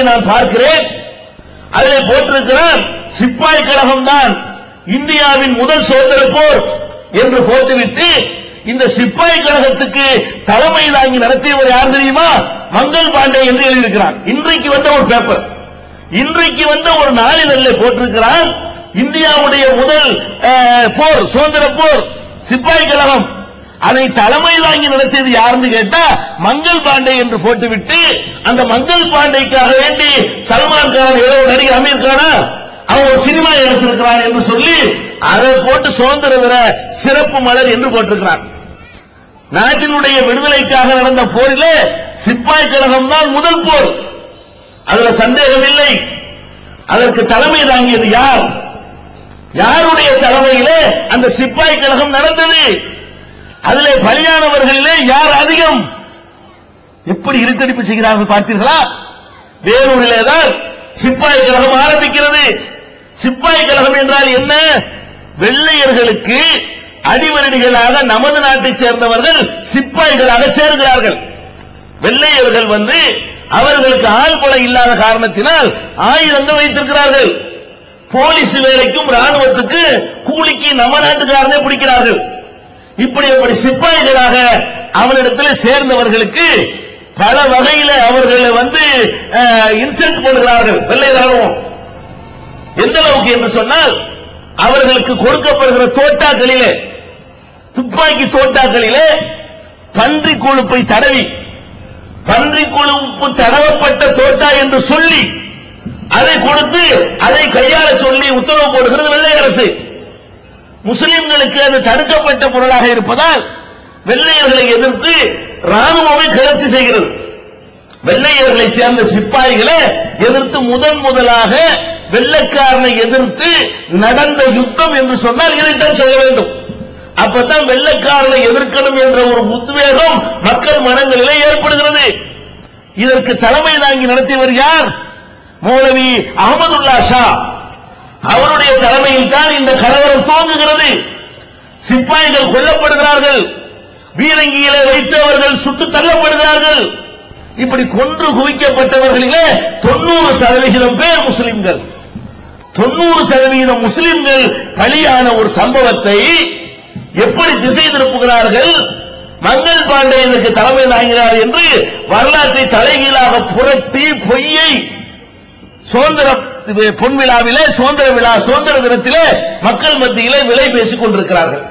செய்திகளை நான் பார்க்கிறேன். அதிலே போட்டிருக்கிறார் சிப்பாய் கழகம் தான் இந்தியாவின் முதல் சுதந்திர போர் என்று போட்டுவிட்டு இந்த சிப்பாய் கழகத்துக்கு தலைமை தாங்கி நடத்தியவர் யார் தெரியுமா? மங்கள் பாண்டே என்று எழுதியிருக்கிறார். இன்றைக்கு வந்த ஒரு பேப்பர் இன்றைக்கு வந்த ஒரு நாளிதழில் போட்டிருக்கிறார் இந்தியாவுடைய முதல் போர் சுதந்திர போர் சிப்பாய் கழகம். அதை தலைமை தாங்கி நடத்தியது யாருன்னு கேட்டா மங்கள் பாண்டே என்று போட்டுவிட்டு அந்த மங்கள் பாண்டேக்காக வேண்டி சல்மான் கான் ஏதோ ஒரு நடிகர் அமீர் கானா அவன் ஒரு சினிமா எடுத்திருக்கிறான் என்று சொல்லி அதை போட்டு சுதந்திர தின சிறப்பு மலர் என்று போட்டிருக்கிறான். நாட்டினுடைய விடுதலைக்காக நடந்த போரிலே சிப்பாய் கழகம் தான் முதல் போர். அதுல சந்தேகம் இல்லை அதற்கு தலைமை தாங்கியது யார்? யாருடைய தலைமையிலே அந்த சிப்பாய் கழகம் நடந்தது? அதிலே பலியானவர்களிலே யார் அதிகம்? எப்படி இருட்டடிப்பு செய்கிறார்கள் பார்த்தீர்களா? வேலூரிலே தான் சிப்பாய் கழகம் ஆரம்பிக்கிறது. சிப்பாய் கழகம் என்றால் என்ன? வெள்ளையர்களுக்கு அடிவரடிகளாக நமது நாட்டைச் சேர்ந்தவர்கள் சிப்பாய்களாக சேர்கிறார்கள். வெள்ளையர்கள் வந்து அவர்களுக்கு ஆள் ஆள்பட இல்லாத காரணத்தினால் ஆயுதங்கள் வைத்திருக்கிறார்கள். போலீஸ் வேலைக்கும் ராணுவத்துக்கு கூலிக்கு நம்ம நாட்டுக்காரனே பிடிக்கிறார்கள். இப்படி அப்படி சிப்பாய்களாக அவனிடத்தில் சேர்ந்தவர்களுக்கு பல வகையில அவர்களை வந்து இன்சல்ட் பண்ணுகிறார்கள். வெள்ளை ராணுவம் எந்த அளவுக்கு என்று சொன்னால் அவர்களுக்கு கொடுக்கப்படுகிற தோட்டாக்களிலே துப்பாக்கி தோட்டாக்களிலே பன்றி கொழுப்பை தடவி பன்றி கொழுப்பு தடவப்பட்ட தோட்டா என்று சொல்லி அதை கொடுத்து அதை கையாள சொல்லி உத்தரவு போடுகிறது வெள்ளை அரசு முஸ்லிம்களுக்கு அது தடுக்கப்பட்ட பொருளாக இருப்பதால் வெள்ளையர்களை எதிர்த்து ராணுவமே கிளர்ச்சி செய்கிறது. வெள்ளையர்களை சேர்ந்த சிப்பாய்களை எதிர்த்து முதன் முதலாக வெள்ளைக்காரனை எதிர்த்து நடந்த யுத்தம் என்று சொன்னால் இதைத்தான் சொல்ல வேண்டும். அப்பதான் வெள்ளைக்காரனை எதிர்க்கணும் என்ற ஒரு உத்வேகம் மக்கள் மனங்களிலே ஏற்படுகிறது. இதற்கு தலைமை தாங்கி நடத்தியவர் யார்? மௌலவி அகமதுல்லா ஷா. அவருடைய தலைமையில் தான் இந்த கலவரம் துவங்குகிறது. சிப்பாய்கள் கொல்லப்படுகிறார்கள். வீரங்கியிலே வைத்து அவர்கள் சுட்டு தள்ளப்படுகிறார்கள். இப்படி கொன்று குவிக்கப்பட்டவர்களிலே தொண்ணூறு சதவிகிதம் பேர் முஸ்லிம்கள். தொண்ணூறு சதவிகிதம் முஸ்லிம்கள் பலியான ஒரு சம்பவத்தை எப்படி திசை திருப்புகிறார்கள்? மங்கள் பாண்டியனுக்கு தலைமை தாங்கினார் என்று வரலாற்றை தலைகீழாக புரட்டி பொய்யை சுதந்திர பொன் விழாவிலே சுதந்திர விழா சுதந்திர தினத்திலே மக்கள் மத்தியிலே விலை பேசிக் கொண்டிருக்கிறார்கள்.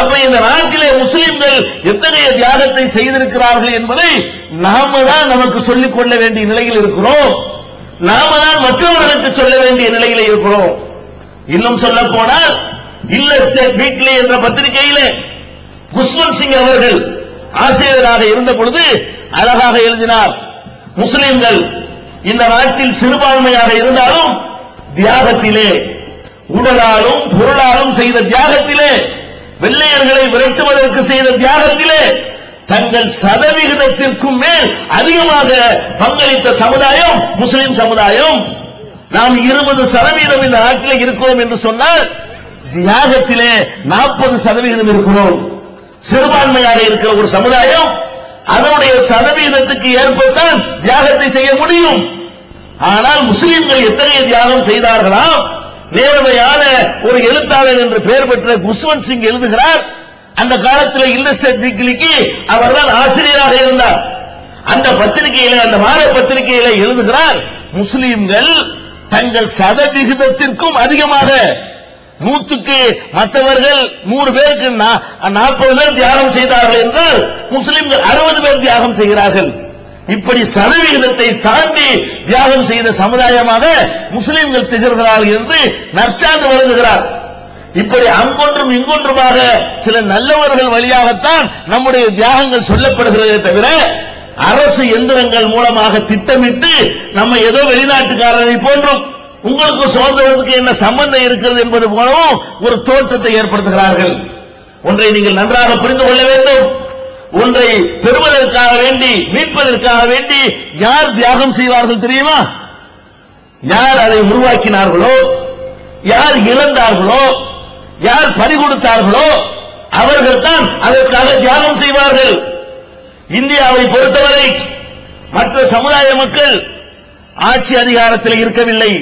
அப்ப இந்த நாட்டிலே முஸ்லிம்கள் எத்தகைய தியாகத்தை செய்திருக்கிறார்கள் என்பதை நாம தான் நமக்கு சொல்லிக் கொள்ள வேண்டிய நிலையில் இருக்கிறோம். நாம தான் மற்றவர்களுக்கு சொல்ல வேண்டிய நிலையில இருக்கிறோம். இன்னும் சொல்ல போனால் இல்ல ஸ்டேட் வீக்லி என்ற பத்திரிகையிலே குஷ்வந்த் சிங் அவர்கள் ஆசிரியராக இருந்த பொழுது அழகாக எழுதினார் முஸ்லிம்கள் இந்த நாட்டில் சிறுபான்மையாக இருந்தாலும் தியாகத்திலே உடலாலும் பொருளாலும் செய்த தியாகத்திலே வெள்ளையர்களை விரட்டுவதற்கு செய்த தியாகத்திலே தங்கள் சதவிகிதத்திற்கும் மேல் அதிகமாக பங்களித்த சமுதாயம் முஸ்லிம் சமுதாயம். நாம் இருபது சதவீதம் இந்த நாட்டில் இருக்கிறோம் என்று சொன்னால் தியாகத்திலே நாற்பது சதவீதம் இருக்கிறோம். சிறுபான்மையாக இருக்கிற ஒரு சமுதாயம் அதனுடைய சதவீதத்துக்கு ஏற்பத்தான் தியாகத்தை செய்ய முடியும். ஆனால் முஸ்லிம்கள் எத்தகைய தியாகம் செய்தார்களாம் நேர்மையான ஒரு எழுத்தாளர் என்று பெயர் பெற்ற குஷ்வந்த் சிங் எழுதுகிறார். அந்த காலத்தில் இல்லஸ்டேட் வீக்லிக்கு அவர்தான் ஆசிரியராக இருந்தார். அந்த பத்திரிகையில அந்த வார பத்திரிகையில எழுதுகிறார் முஸ்லிம்கள் தங்கள் சதவிகிதத்திற்கும் அதிகமாக நூற்றுக்கு மற்றவர்கள் நூறு பேருக்கு நாற்பது பேர் தியாகம் செய்தார்கள் என்றால் முஸ்லிம்கள் அறுபது பேர் தியாகம் செய்கிறார்கள். இப்படி சதவிகிதத்தை தாண்டி தியாகம் செய்த சமுதாயமாக முஸ்லிம்கள் திகழ்கிறார்கள் என்று நற்சான்று வழங்குகிறார். இப்படி அங்கொன்றும் இங்கொன்றுமாக சில நல்லவர்கள் வழியாகத்தான் நம்முடைய தியாகங்கள் சொல்லப்படுகிறதே தவிர அரசு எந்திரங்கள் மூலமாக திட்டமிட்டு நம்ம ஏதோ வெளிநாட்டுக்காரரை போன்றும் உங்களுக்கு சுதந்திரத்துக்கு என்ன சம்பந்தம் இருக்கிறது என்பது போலவும் ஒரு தோற்றத்தை ஏற்படுத்துகிறார்கள். ஒன்றை நீங்கள் நன்றாக புரிந்து கொள்ள வேண்டும். ஒன்றை பெறுவதற்காக வேண்டி மீட்பதற்காக வேண்டி யார் தியாகம் செய்வார்கள் தெரியுமா? யார் அதை உருவாக்கினார்களோ? யார் இழந்தார்களோ? யார் பறிகொடுத்தார்களோ அவர்கள் தான் அதற்காக தியாகம் செய்வார்கள். இந்தியாவை பொறுத்தவரை மற்ற சமுதாய மக்கள் ஆட்சி அதிகாரத்தில் இருக்கவில்லை.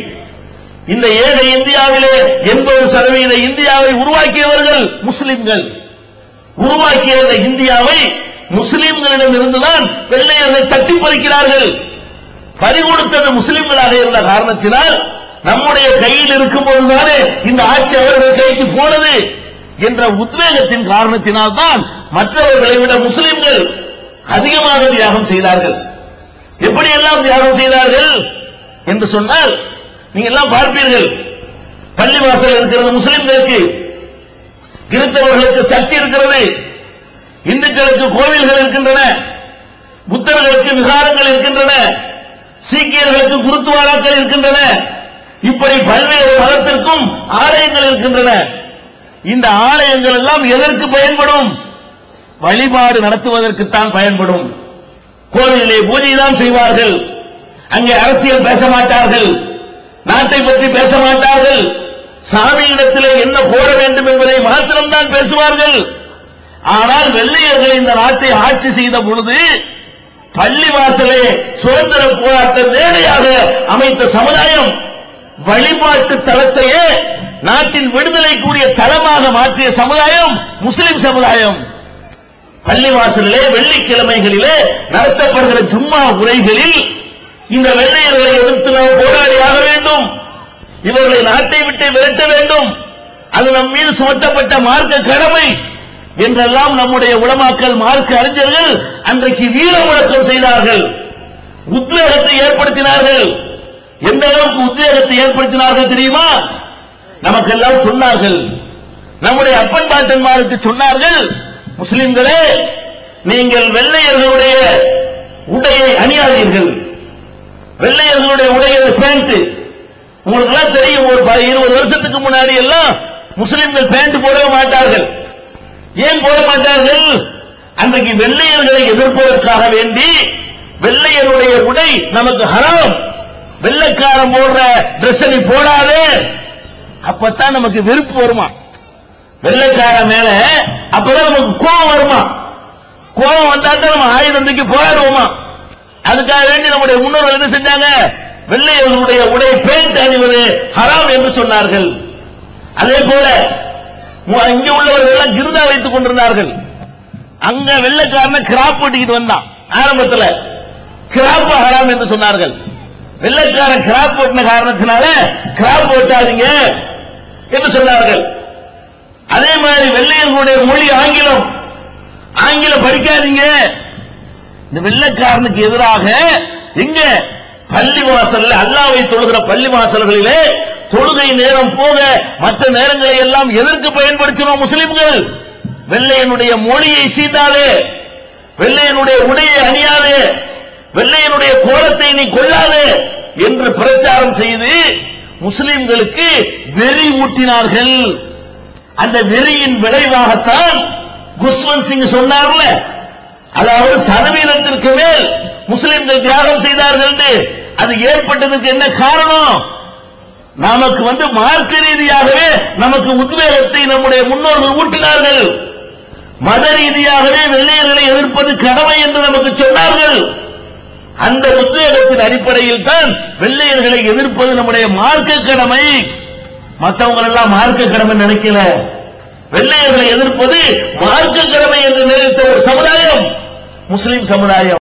இந்த ஏழை இந்தியாவிலே எண்பது சதவீத இந்தியாவை உருவாக்கியவர்கள் முஸ்லிம்கள். உருவாக்கிய இந்த இந்தியாவை முஸ்லிம்களிடம் இருந்துதான் வெள்ளையர்கள் தட்டி பறிக்கிறார்கள். பறிகொடுத்தது முஸ்லிம்களாக இருந்த காரணத்தினால் நம்முடைய கையில் இருக்கும் போதுதானே இந்த ஆட்சி அவர்கள் கைக்கு போனது என்ற உத்வேகத்தின் காரணத்தினால் தான் மற்றவர்களை விட முஸ்லிம்கள் அதிகமாக தியாகம் செய்தார்கள். எப்படியெல்லாம் தியாகம் செய்தார்கள் என்று சொன்னால் நீங்க எல்லாம் பார்ப்பீர்கள். பள்ளிவாசல் இருக்கிறது முஸ்லிம்களுக்கு கிறிஸ்தவர்களுக்கு சர்ச்சை இருக்கிறது. இந்துக்களுக்கு கோவில்கள் இருக்கின்றன. புத்தர்களுக்கு விகாரங்கள் இருக்கின்றன. சீக்கியர்களுக்கு குருத்துவாராக்கள் இருக்கின்றன. இப்படி பல்வேறு மதத்திற்கும் ஆலயங்கள் இருக்கின்றன. இந்த ஆலயங்கள் எல்லாம் எதற்கு பயன்படும்? வழிபாடு நடத்துவதற்குத்தான் பயன்படும். கோவிலே பூஜை தான் செய்வார்கள். அங்கே அரசியல் பேச மாட்டார்கள். நாட்டை பற்றி பேச மாட்டார்கள். சாமியிடத்திலே என்ன கோர வேண்டும் என்பதை மாத்திரம்தான் பேசுவார்கள். ஆனால் வெள்ளையர்கள் இந்த நாட்டை ஆட்சி செய்த பொழுது பள்ளிவாசலே சுதந்திர போராட்ட மேடையாக அமைத்த சமுதாயம் வழிபாட்டு தளத்தையே நாட்டின் விடுதலை கூடிய தளமாக மாற்றிய சமுதாயம் முஸ்லிம் சமுதாயம். பள்ளிவாசலிலே வெள்ளிக்கிழமைகளிலே நடத்தப்படுகிற ஜும்மா உரைகளில் இந்த வெள்ளையர்களை எதிர்த்து நாம் போராடியாக வேண்டும். இவர்களை நாட்டை விட்டு விரட்ட வேண்டும். அது நம் மீது சுமத்தப்பட்ட மார்க்க கடமை என்றெல்லாம் நம்முடைய உளமாக்கல் மார்க்க அறிஞர்கள் அன்றைக்கு வீர முழக்கம் செய்தார்கள். உத்வேகத்தை ஏற்படுத்தினார்கள். எந்த அளவுக்கு உத்வேகத்தை ஏற்படுத்தினார்கள் தெரியுமா? நமக்கெல்லாம் சொன்னார்கள். நம்முடைய அப்பன் பாட்டன்மாருக்கு சொன்னார்கள் முஸ்லிம்களே நீங்கள் வெள்ளையர்களுடைய உடையை அணியாதீர்கள். வெள்ளையர்களுடைய உடைய பேண்ட் உங்களுக்கு எல்லாம் தெரியும் ஒரு ப- இருபது வருஷத்துக்கு முன்னாடி எல்லாம் முஸ்லிம்கள் பேண்ட் போடவே மாட்டார்கள். ஏன் போட மாட்டார்கள்? அன்றைக்கு வெள்ளையர்களை எதிர்ப்பதற்காக வேண்டி வெள்ளையருடைய உடை நமக்கு ஹராம். வெள்ளைக்காரன் போடுற Dress நீ போடாதே. அப்பத்தான் நமக்கு வெறுப்பு வருமா? வெள்ளைக்காரன் மேல அப்பதான் நமக்கு கோபம் வருமா? கோபம் வந்தா தான் நம்ம ஆயுதம் தூக்கி போராடுவோமா? அதுக்காக வேண்டி நம்முடைய முன்னோர்கள் என்ன செஞ்சாங்க? வெள்ளையர்களுடைய உடை பேண்ட் அணிவது ஹராம் என்று சொன்னார்கள். அதே போல இங்க உள்ளவர்கள் எல்லாம் கிருதா வைத்துக் கொண்டிருந்தார்கள். அங்க வெள்ளைக்காரன கிராப் ஓட்டிக்கிட்டு வந்தான். ஆரம்பத்தில் கிராப் ஹராம் என்று சொன்னார்கள். வெள்ளைக்காரன் கிராப் ஓட்டின காரணத்தினால கிராப் ஓட்டாதீங்க என்று சொன்னார்கள். அதே மாதிரி வெள்ளையர்களுடைய மொழி ஆங்கிலம். ஆங்கிலம் படிக்காதீங்க. இந்த வெள்ளக்காரனுக்கு எதிராக எங்க பள்ளி வாசல்ல அல்லாவை தொழுகிற பள்ளி வாசல்களிலே தொழுகை நேரம் போக மற்ற நேரங்களை எல்லாம் எதற்கு பயன்படுத்தினோம் முஸ்லிம்கள்? வெள்ளையனுடைய மொழியை சீண்டாதே வெள்ளையனுடைய உடையை அணியாதே வெள்ளையனுடைய கோலத்தை நீ கொள்ளாதே என்று பிரச்சாரம் செய்து முஸ்லிம்களுக்கு வெறி ஊட்டினார்கள். அந்த வெறியின் விளைவாகத்தான் குஸ்வந்த் சிங் சொன்னார்ல அதாவது சதவீதத்திற்கு மேல் முஸ்லிம்கள் தியாகம் செய்தார்கள் அது ஏற்பட்டதுக்கு என்ன காரணம்? நமக்கு வந்து மார்க்க ரீதியாகவே நமக்கு உத்வேகத்தை நம்முடைய முன்னோர்கள் ஊட்டினார்கள். மத ரீதியாகவே வெள்ளையர்களை எதிர்ப்பது கடமை என்று நமக்கு சொன்னார்கள். அந்த உத்வேகத்தின் அடிப்படையில் தான் வெள்ளையர்களை எதிர்ப்பது நம்முடைய மார்க்க கடமை. மற்றவங்க எல்லாம் மார்க்க கடமை நினைக்கல. வெள்ளையர்களை எதிர்ப்பது மார்க்க கடமை என்று நினைத்த ஒரு சமுதாயம். முஸ்லிம் சமுதாயம்.